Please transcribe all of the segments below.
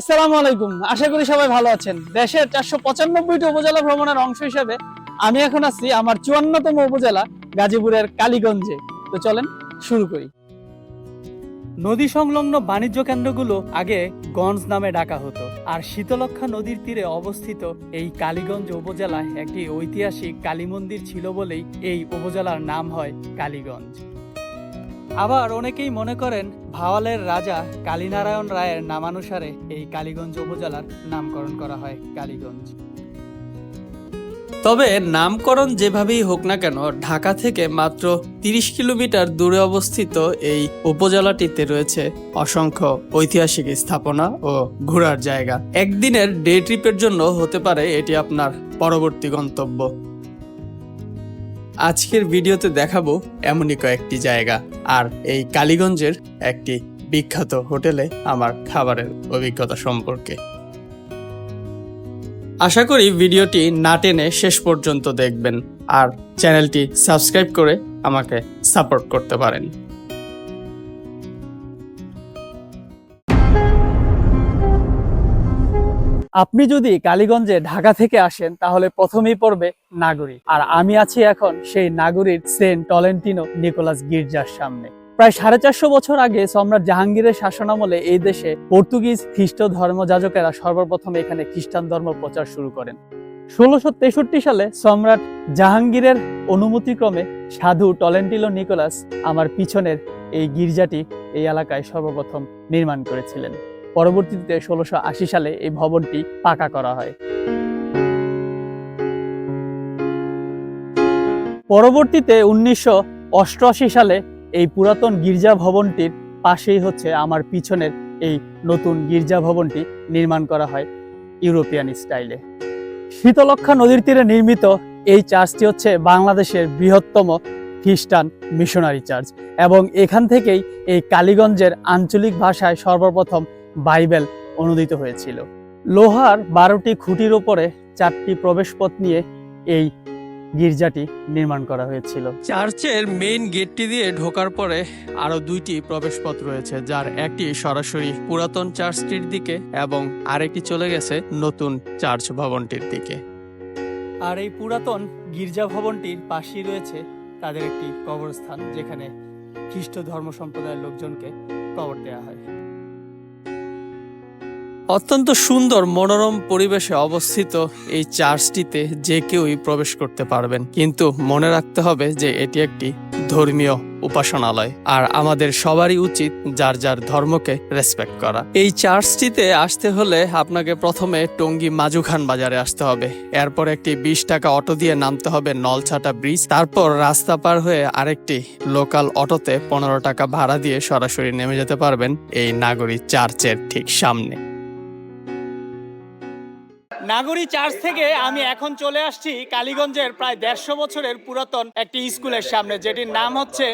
আসসালামু আলাইকুম। আশা করি সবাই ভালো আছেন। দেশের চারশো পঁচানব্বইটি উপজেলা ভ্রমণের অংশ হিসেবে আমি এখন আছি আমার চুয়ান্নতম উপজেলা গাজীপুরের কালীগঞ্জে। তো চলেন শুরু করি। নদী সংলগ্ন বাণিজ্য কেন্দ্রগুলো আগে গঞ্জ নামে ডাকা হতো, আর শীতলক্ষা নদীর তীরে অবস্থিত এই কালীগঞ্জ উপজেলায় একটি ঐতিহাসিক কালী মন্দির ছিল বলেই এই উপজেলার নাম হয় কালীগঞ্জ। আবার অনেকেই মনে করেন ভাওয়ালের রাজা কালীনারায়ণ রায়ের নামানুসারে এই কালীগঞ্জ উপজেলার নামকরণ করা হয় কালীগঞ্জ। তবে নামকরণ যেভাবেই হোক না কেন, ঢাকা থেকে মাত্র তিরিশ কিলোমিটার দূরে অবস্থিত এই উপজেলাটিতে রয়েছে অসংখ্য ঐতিহাসিক স্থাপনা ও ঘোরার জায়গা। একদিনের ডে ট্রিপের জন্য হতে পারে এটি আপনার পরবর্তী গন্তব্য। আজকের ভিডিওতে দেখাবো এমনই কয়েকটি জায়গা। আর এই কালীগঞ্জের একটি বিখ্যাত হোটেলে আমার খাবারের অভিজ্ঞতা সম্পর্কে। আশা করি ভিডিওটি না টেনে শেষ পর্যন্ত দেখবেন। আর চ্যানেলটি সাবস্ক্রাইব করে আমাকে সাপোর্ট করতে পারেন। আপনি যদি কালীগঞ্জে ঢাকা থেকে আসেন, তাহলে প্রথমেই পড়বে নাগরী। আর আমি আছি এখন সেই নাগরীর সেন্ট টলেন্টিনো নিকোলাস গির্জার সামনে। প্রায় সাড়ে চারশো বছর আগে সম্রাট জাহাঙ্গীরের শাসনামলে এই দেশে পর্তুগিজ খ্রিস্ট ধর্মযাজকেরা সর্বপ্রথম এখানে খ্রিস্টান ধর্ম প্রচার শুরু করেন। ষোলোশো তেষট্টি সালে সম্রাট জাহাঙ্গীরের অনুমতিক্রমে সাধু টলেন্টিলো নিকোলাস আমার পিছনের এই গির্জাটি এই এলাকায় সর্বপ্রথম নির্মাণ করেছিলেন। পরবর্তীতে ষোলোশো সালে এই ভবনটি পাকা করা হয়। পরবর্তীতে উনিশশো অষ্টআশি সালে এই পুরাতন গির্জা ভবনটির পাশেই হচ্ছে আমার পিছনের এই নতুন গির্জা ভবনটি নির্মাণ করা হয় ইউরোপিয়ান স্টাইলে। শীতলক্ষা নদীর তীরে নির্মিত এই চার্চটি হচ্ছে বাংলাদেশের বৃহত্তম খ্রিস্টান মিশনারি চার্চ এবং এখান থেকেই এই কালীগঞ্জের আঞ্চলিক ভাষায় সর্বপ্রথম বাইবেল অনুদিত হয়েছিল। লোহার বারোটি খুঁটির ওপরে চারটি প্রবেশপথ নিয়ে এই গির্জাটি নির্মাণ করা হয়েছিল। চার্চের মেইন গেটটি দিয়ে ঢোকার পরে আরও দুইটি প্রবেশপথ রয়েছে যার একটি সরাসরি পুরাতন চার্চটির দিকে এবং আরেকটি চলে গেছে নতুন চার্চ ভবনটির দিকে। আর এই পুরাতন গির্জা ভবনটির পাশেই রয়েছে তাদের একটি কবরস্থান যেখানে খ্রিস্ট ধর্ম সম্প্রদায়ের লোকজনকে কবর দেওয়া হয়। অত্যন্ত সুন্দর মনোরম পরিবেশে অবস্থিত এই চার্চটিতে যে কেউই প্রবেশ করতে পারবেন। কিন্তু মনে রাখতে হবে যে এটি একটি ধর্মীয় উপাসনালয় আর আমাদের সবারই উচিত যার যার ধর্মকে রেসপেক্ট করা। এই চার্চটিতে আসতে হলে আপনাকে প্রথমে টঙ্গী মাজুখান বাজারে আসতে হবে। এরপর একটি বিশ টাকা অটো দিয়ে নামতে হবে নলছাটা ব্রিজ। তারপর রাস্তা পার হয়ে আরেকটি লোকাল অটোতে পনেরো টাকা ভাড়া দিয়ে সরাসরি নেমে যেতে পারবেন এই নাগরী চার্চের ঠিক সামনে। নাগরী চার্চ থেকে আমি এখন চলে আসছি কালীগঞ্জের প্রায় দেড়শো বছরের পুরাতন একটি স্কুলের সামনে, যেটির নাম হচ্ছে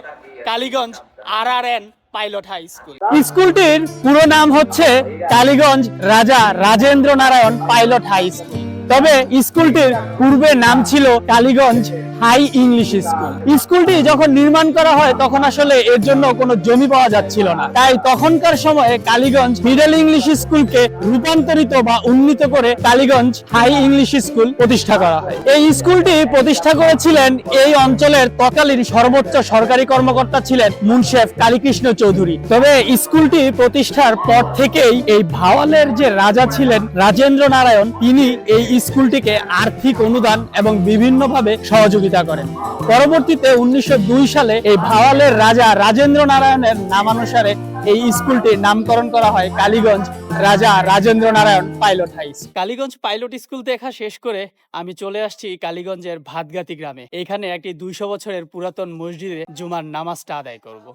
Kaliganj R R N pilot high school. স্কুলটির পুরো নাম হচ্ছে Kaliganj Raja Rajendra Narayan pilot high school. তবে স্কুলটির পূর্বে নাম ছিল কালীগঞ্জ হাই ইংলিশ স্কুল। স্কুলটি যখন নির্মাণ করা হয়, তখন আসলে এর জন্য কোনো জমি পাওয়া যাচ্ছিল না। তাই তখনকার সময়ে কালীগঞ্জ মিডল ইংলিশ স্কুলকে রূপান্তরিত বা উন্নীত করে কালীগঞ্জ হাই ইংলিশ স্কুল প্রতিষ্ঠা করা হয়। এই স্কুলটি প্রতিষ্ঠা করেছিলেন এই অঞ্চলের তকালীন সর্বোচ্চ সরকারি কর্মকর্তা ছিলেন মুন্সেফ কালীকৃষ্ণ চৌধুরী। তবে স্কুলটি প্রতিষ্ঠার পর থেকেই এই ভাওয়ালের যে রাজা ছিলেন রাজেন্দ্র নারায়ণ তিনি এই স্কুলটিকে আর্থিক অনুদান এবং বিভিন্নভাবে সহযোগিতা করেন। পরবর্তীতে উনিশশো সালে এই ভাওয়ালের রাজা রাজেন্দ্র নারায়ণের নামানুসারে এই স্কুলটির নামকরণ করা হয় Kaliganj Raja Rajendra Narayan pilot high Kaliganj pilot school দেখা শেষ করে আমি চলে আসছি কালীগঞ্জের ভাতগাতি গ্রামে। এখানে একটি দুইশো বছরের পুরাতন মসজিদে জুমার নামাজটা আদায় করব।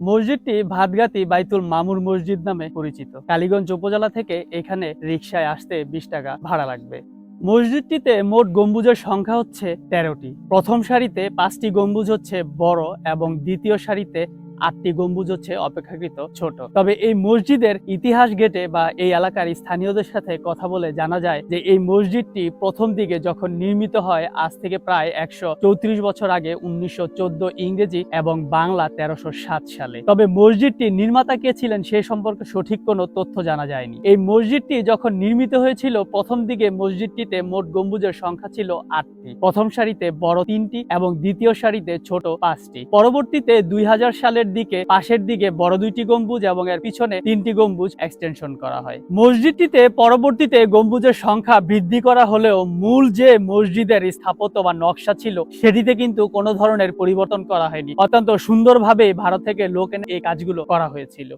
মসজিদটি ভাতগাতি বাইতুল মামুর মসজিদ নামে পরিচিত। কালীগঞ্জ উপজেলা থেকে এখানে রিক্সায় আসতে বিশ টাকা ভাড়া লাগবে। মসজিদটিতে মোট গম্বুজের সংখ্যা হচ্ছে তেরোটি। প্রথম সারিতে পাঁচটি গম্বুজ হচ্ছে বড় এবং দ্বিতীয় সারিতে আটটি গম্বুজ হচ্ছে অপেক্ষাকৃত ছোট। তবে এই মসজিদের ইতিহাস গেটে বা এই এলাকার স্থানীয়দের সাথে কথা বলে জানা যায় যে এই মসজিদটি প্রথম দিকে যখন নির্মিত হয়, আজ থেকে প্রায় একশো চৌত্রিশ বছর আগে উনিশশো ইংরেজি এবং বাংলা তেরোশো সালে। তবে মসজিদটি নির্মাতা কে ছিলেন সে সম্পর্কে সঠিক কোনো তথ্য জানা যায়নি। এই মসজিদটি যখন নির্মিত হয়েছিল, প্রথম দিকে মসজিদটিতে মোট গম্বুজের সংখ্যা ছিল আটটি। প্রথম সারিতে বড় তিনটি এবং দ্বিতীয় সারিতে ছোট পাঁচটি। পরবর্তীতে দুই হাজার সালের দিকে, পাশের দিকে বড় দুইটি গম্বুজ এবং এর পিছনে তিনটি গম্বুজ এক্সটেনশন করা হয়। মসজিদটিতে পরবর্তীতে গম্বুজের সংখ্যা বৃদ্ধি করা হলেও মূল যে মসজিদের স্থাপত্য বা নকশা ছিল, সেটিতে কিন্তু কোনো ধরনের পরিবর্তন করা হয়নি। অত্যন্ত সুন্দরভাবে ভারত থেকে লোক এনে এই কাজগুলো করা হয়েছিল।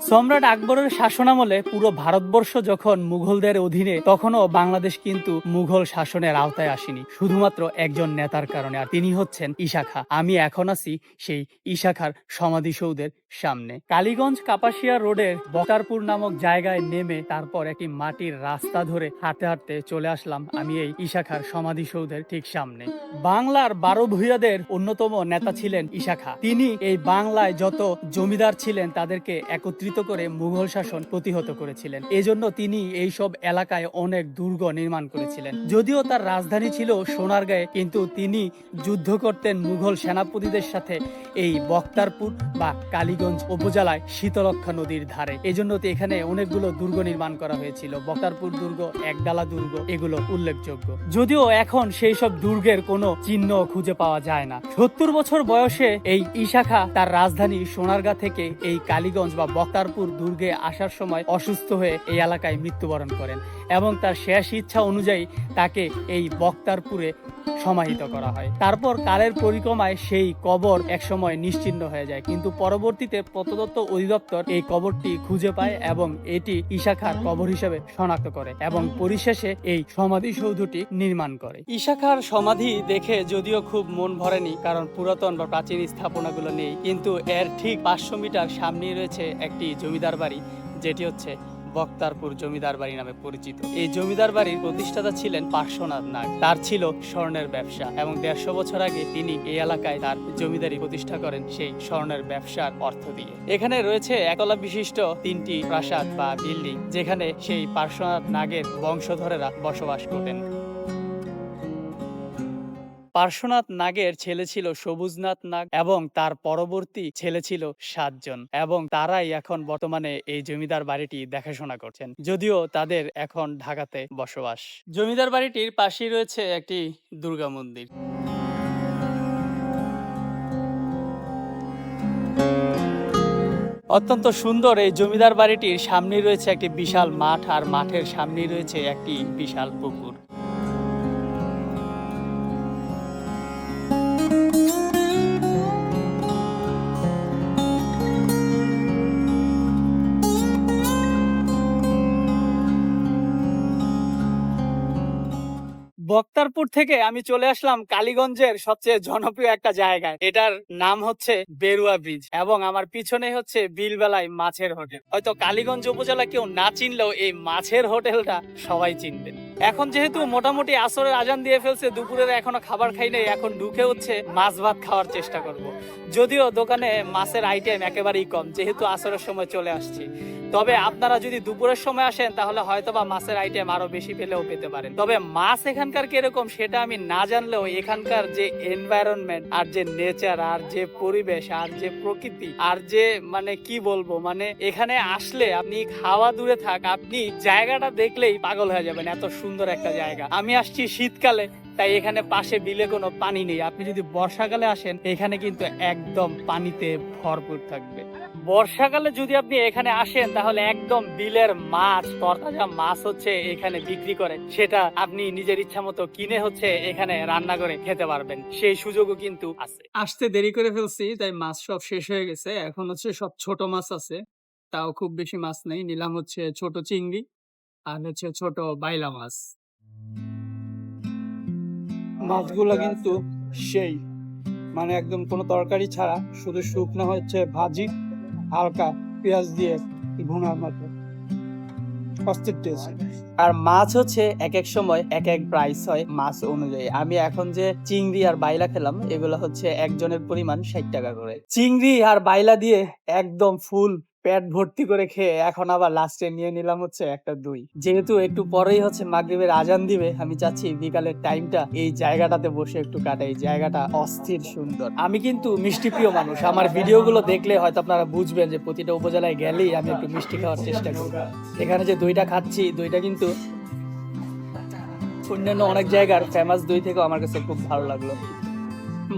সম্রাট আকবরের শাসনামলে পুরো ভারতবর্ষ যখন মুঘলদের অধীনে, তখনও বাংলাদেশ কিন্তু মুঘল শাসনের আওতায় আসেনি, শুধুমাত্র একজন নেতার কারণে। আর তিনি হচ্ছেন ইশাখা আমি এখন আছি সেই ইশাখার সমাধিসৌধের সামনে। কালীগঞ্জ কাপাসিয়া রোডের বকারপুর নামক জায়গায় নেমে তারপর একটি মাটির রাস্তা ধরে হাঁটতে হাঁটতে চলে আসলাম আমি এই ইশাখার সমাধিসৌধের ঠিক সামনে। বাংলার বারো ভূঁইয়াদের অন্যতম নেতা ছিলেন ইশাখা। তিনি এই বাংলায় যত জমিদার ছিলেন তাদেরকে একত্রিত করে মুঘল শাসন প্রতিহত করেছিলেন। এজন্য তিনি এই সব এলাকায় অনেক দুর্গ নির্মাণ করেছিলেন। যদিও তার রাজধানী ছিল সোনারগাঁয়ে, কিন্তু তিনি যুদ্ধ করতেন মুঘল সেনাপতিদের সাথে এই বক্তারপুর বা কালীগঞ্জ উপজেলায় শীতলক্ষা নদীর ধারে। এজন্য এখানে অনেকগুলো দুর্গ নির্মাণ করা হয়েছিল। বক্তারপুর দুর্গ একডালা দুর্গ, এগুলো উল্লেখযোগ্য। যদিও এখন সেই সব দুর্গের কোনো চিহ্ন খুঁজে পাওয়া যায় না। সত্তর বছর বয়সে এই ইশাখা তার রাজধানী সোনারগাঁ থেকে এই কালীগঞ্জ বা বক্তারপুর দুর্গে আসার সময় অসুস্থ হয়ে এই এলাকায় মৃত্যুবরণ করেন। এবং তার শেষ ইচ্ছা অনুযায়ী তাকে এই বক্তারপুরে সমাহিত করা হয়। তারপর কালের পরিক্রমায় সেই কবর একসময় নিশ্চিহ্ন হয়ে যায়। কিন্তু পরবর্তীতে প্রত্নতত্ত্ব অধিদপ্তর এই কবরটি খুঁজে পায় এবং এটি ইশাখার কবর হিসেবে শনাক্ত করে এবং পরিশেষে এই সমাধিসৌধটি নির্মাণ করে। ইশাখার সমাধি দেখে যদিও খুব মন ভরেনি, কারণ পুরাতন বা প্রাচীন স্থাপনাগুলো নেই। কিন্তু এর ঠিক পাঁচশো মিটার সামনেই রয়েছে একটি জমিদার বাড়ি, যেটি হচ্ছে বক্তারপুর জমিদার বাড়ি নামে পরিচিত। এই জমিদার বাড়ির প্রতিষ্ঠাতা ছিলেন পার্শ্বনাথ নাগ। তার ছিল স্বর্ণের ব্যবসা এবং দেড়শো বছর আগে তিনি এই এলাকায় তার জমিদারি প্রতিষ্ঠা করেন সেই স্বর্ণের ব্যবসার অর্থ দিয়ে। এখানে রয়েছে একলা বিশিষ্ট তিনটি প্রাসাদ বা বিল্ডিং, যেখানে সেই পার্শ্বনাথ নাগের বংশধরেরা বসবাস করতেন। পার্শ্বনাথ নাগের ছেলে ছিল সবুজনাথ নাগ এবং তার পরবর্তী ছেলে ছিল সাতজন এবং তারাই এখন বর্তমানে এই জমিদার বাড়িটি দেখাশোনা করছেন, যদিও তাদের এখন ঢাকাতে বসবাস। জমিদার বাড়িটির পাশেই রয়েছে একটি দুর্গা মন্দির। অত্যন্ত সুন্দর এই জমিদার বাড়িটির সামনে রয়েছে একটি বিশাল মাঠ আর মাঠের সামনেই রয়েছে একটি বিশাল পুকুর। বক্তারপুর থেকে আমি চলে আসলাম কালীগঞ্জের সবচেয়ে জনপ্রিয় একটা জায়গায়। এটার নাম হচ্ছে বেরুয়া ব্রিজ এবং আমার পিছনে হচ্ছে বিলবেলায় মাছের হোটেল। হয়তো কালীগঞ্জ উপজেলা কেউ না চিনলেও এই মাছের হোটেলটা সবাই চিনবে। এখন যেহেতু মোটামুটি আসরের আজান দিয়ে ফেলছে, দুপুরের এখনও খাবার খাই নাই, এখন ঢুকে হচ্ছে মাছ ভাত খাওয়ার চেষ্টা করব। যদিও দোকানে মাছের আইটেম একেবারেই কম, যেহেতু আসরের সময় চলে আসছি। তবে আপনারা যদি দুপুরের সময় আসেন, তাহলে হয়তো বা মাছের আইটেম আরও বেশি পেলেও পেতে পারেন। তবে মাছ এখানকার কীরকম সেটা আমি না জানলেও এখানকার যে এনভায়রনমেন্ট আর যে নেচার আর যে পরিবেশ, আর যে প্রকৃতি, আর যে মানে কি বলব মানে এখানে আসলে আপনি খাওয়া দূরে থাক, আপনি জায়গাটা দেখলেই পাগল হয়ে যাবেন, এত সুন্দর একটা জায়গা। আমি আসছি শীতকালে তাই এখানে পাশে বিলে কোনো পানি নেই। আপনি যদি বর্ষাকালে আসেন, এখানে কিন্তু একদম পানিতে ভরপুর থাকবে। বর্ষাকালে যদি আপনি এখানে আসেন, তাহলে একদম বিলের মাছ, তরতাজা মাছ হচ্ছে এখানে বিক্রি করে। সেটা আপনি নিজের ইচ্ছা মতো কিনে হচ্ছে এখানে রান্না করে খেতে পারবেন। সেই সুযোগও কিন্তু আছে। আসতে দেরি করে ফেলছি, তাই মাছ সব শেষ হয়ে গেছে। এখন হচ্ছে সব ছোট মাছ আছে। তাও খুব বেশি মাছ নেই। নিলাম হচ্ছে ছোট চিংড়ি আর হচ্ছে ছোট বাইলা মাছ। মাছগুলো কিন্তু সেই। মানে একদম কোনো তরকারি ছাড়া, শুধু শুকনো হচ্ছে ভাজি, হালকা পেঁয়াজ দিয়ে ভুনার মতো। আর মাছ হচ্ছে এক এক সময় এক এক প্রাইস হয় মাছ অনুযায়ী। আমি এখন যে চিংড়ি আর বাইলা খেলাম, এগুলো হচ্ছে একজনের পরিমাণ ষাট টাকা করে। চিংড়ি আর বাইলা দিয়ে একদম ফুল পেট ভর্তি করে খেয়ে এখন আবার লাস্টে নিয়ে নিলাম হচ্ছে একটা দই। যেহেতু একটু পরেই হচ্ছে মাগরিবের আজান দিবে, আমি চাচ্ছি বিকালের টাইমটা এই জায়গাটাতে বসে একটু কাটাই। জায়গাটা অস্থির সুন্দর। আমি কিন্তু মিষ্টি প্রিয় মানুষ। আমার ভিডিওগুলো দেখলে হয়তো আপনারা বুঝবেন যে প্রতিটা উপজেলায় গেলেই আমি একটু মিষ্টি খাওয়ার চেষ্টা করি। এখানে যে দইটা খাচ্ছি, দইটা কিন্তু অন্যান্য অনেক জায়গার ফেমাস দই থেকেও আমার কাছে খুব ভালো লাগল।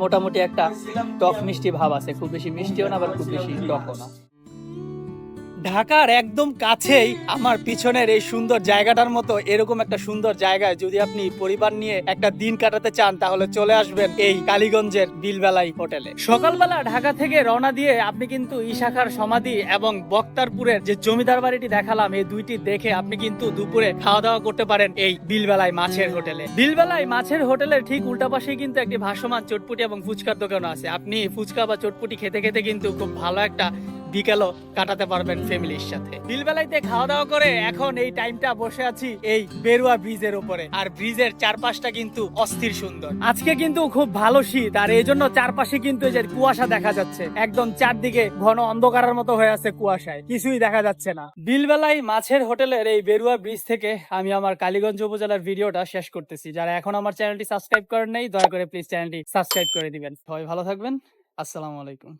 মোটামুটি একটা টক মিষ্টি ভাব আছে। খুব বেশি মিষ্টিও না, আবার খুব বেশি টকও না। ঢাকার একদম কাছেই আমার পিছনের এই সুন্দর জায়গাটার মতো এরকম একটা সুন্দর জায়গায় যদি আপনি পরিবার নিয়ে একটা দিন কাটাতে চান, তাহলে চলে আসবেন এই কালীগঞ্জের বিলবেলাই হোটেলে। সকালবেলা ঢাকা থেকে রওনা দিয়ে আপনি কিন্তু ইশাখার সমাধি এবং বক্তারপুরের যে জমিদার বাড়িটি দেখালাম, এই দুইটি দেখে আপনি কিন্তু দুপুরে খাওয়া দাওয়া করতে পারেন এই বিলবেলায় মাছের হোটেলে। বিলবেলায় মাছের হোটেলের ঠিক উল্টা কিন্তু একটি ভাসমান চটপুটি এবং ফুচকার দোকান আছে। আপনি ফুচকা বা চটপুটি খেতে খেতে কিন্তু খুব ভালো একটা বিকেলও কাটাতে পারবেন ফ্যামিলির সাথে। বিলবেলাইতে খাওয়া দাওয়া করে এখন এই টাইমটা বসে আছি এই বেরুয়া ব্রিজের উপরে। আর ব্রিজের চারপাশটা কিন্তু অস্থির সুন্দর। আজকে কিন্তু খুব ভালো শীত, আর এই জন্য চারপাশে কিন্তু এই যে কুয়াশা দেখা যাচ্ছে। একদম চারদিকে ঘন অন্ধকারের মতো হয়ে আছে কুয়াশায়, কিছুই দেখা যাচ্ছে না। বিলবেলায় মাছের হোটেলের এই বেরুয়া ব্রিজ থেকে আমি আমার কালীগঞ্জ উপজেলার ভিডিওটা শেষ করতেছি। যারা এখন আমার চ্যানেলটি সাবস্ক্রাইব করেন নাই, দয়া করে প্লিজ চ্যানেলটি সাবস্ক্রাইব করে দিবেন। সবাই ভালো থাকবেন। আসসালামু আলাইকুম।